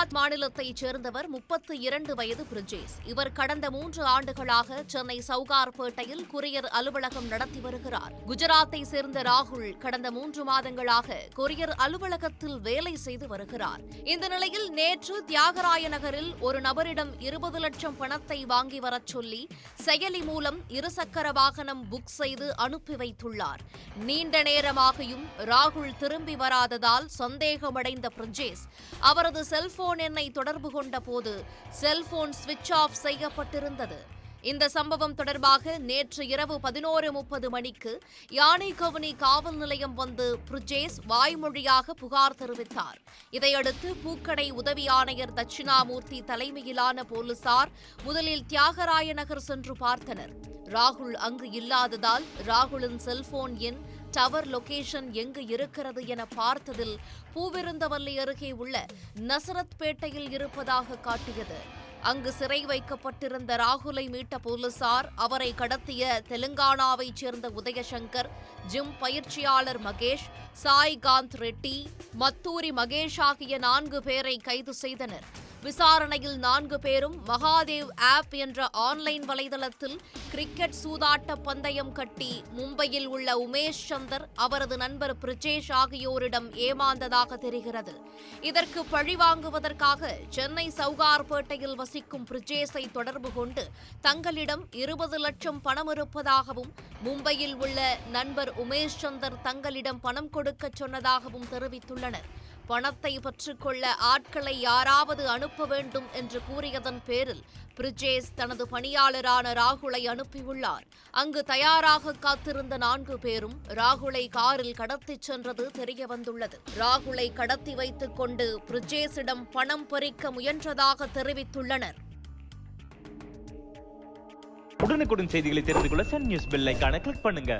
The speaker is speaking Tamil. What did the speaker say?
குஜராத் மாநிலத்தைச் சேர்ந்தவர் முப்பத்து இரண்டு வயது பிரிஜேஸ். இவர் கடந்த மூன்று ஆண்டுகளாக சென்னை சவுகார்பேட்டையில் கொரியர் அலுவலகம் நடத்தி வருகிறார். குஜராத்தை சேர்ந்த ராகுல் கடந்த மூன்று மாதங்களாக கொரியர் அலுவலகத்தில் வேலை செய்து வருகிறார். இந்த நிலையில் நேற்று தியாகராய நகரில் ஒரு நபரிடம் இருபது லட்சம் பணத்தை வாங்கி வரச் சொல்லி செயலி மூலம் இருசக்கர வாகனம் புக் செய்து அனுப்பி வைத்துள்ளார். நீண்ட நேரமாகியும் ராகுல் திரும்பி வராததால் சந்தேகமடைந்த பிரஜேஸ் அவரது செல்போன் செல்போன் எண்ணை தொடர்பு கொண்ட போது செல்போன் சுவிட்ச் ஆஃப் செய்யப்பட்டிருந்தது. இந்த சம்பவம் தொடர்பாக நேற்று இரவு பதினோரு முப்பது மணிக்கு யானைகவுனி காவல் நிலையம் வந்து புருஜேஸ் வாய்மொழியாக புகார் தெரிவித்தார். இதையடுத்து பூக்கடை உதவி ஆணையர் தட்சிணாமூர்த்தி தலைமையிலான போலீசார் முதலில் தியாகராய நகர் சென்று பார்த்தனர். ராகுல் அங்கு இல்லாததால் ராகுலின் செல்போன் எண் டவர் லொகேஷன் எங்கு இருக்கிறது என பார்த்ததில் பூவிருந்தவல்லி அருகே உள்ள நசரத்பேட்டையில் இருப்பதாக காட்டியது. அங்கு சிறை வைக்கப்பட்டிருந்த ராகுலை மீட்ட போலீசார் அவரை கடத்திய தெலுங்கானாவைச் சேர்ந்த உதயசங்கர் ஜிம் பயிற்சியாளர் மகேஷ் சாய்காந்த் ரெட்டி மத்தூரி மகேஷ் ஆகிய நான்கு பேரை கைது செய்தனர். விசாரணையில் நான்கு பேரும் மகாதேவ் ஆப் என்ற ஆன்லைன் வலைதளத்தில் கிரிக்கெட் சூதாட்ட பந்தயம் கட்டி மும்பையில் உள்ள உமேஷ் சந்தர் அவரது நண்பர் பிரிஜேஷ் ஆகியோரிடம் ஏமாந்ததாக தெரிகிறது. இதற்கு பழிவாங்குவதற்காக சென்னை சவுகார்பேட்டையில் வசிக்கும் பிரிஜேஷை தொடர்பு கொண்டு தங்களிடம் இருபது லட்சம் பணம் இருப்பதாகவும் மும்பையில் உள்ள நண்பர் உமேஷ் சந்தர் தங்களிடம் பணம் கொடுக்கச் சொன்னதாகவும் தெரிவித்துள்ளனர். பணத்தை பெற்றுக்கொள்ள ஆட்களை யாராவது அனுப்ப வேண்டும் என்று கூறியதன் பேரில் பிரிஜேஸ் தனது பணியாளரான ராகுலை அனுப்பியுள்ளார். அங்கு தயாராக காத்திருந்த நான்கு பேரும் ராகுலை காரில் கடத்திச் சென்றது தெரியவந்துள்ளது ராகுலை கடத்தி வைத்துக் கொண்டு பிரிஜேஸிடம் பணம் பறிக்க முயன்றதாக தெரிவித்துள்ளனர். உடனுக்குடன் செய்திகளை தெரிந்து கொள்ள சன் நியூஸ் பெல் ஐக்கான கிளிக் பண்ணுங்க.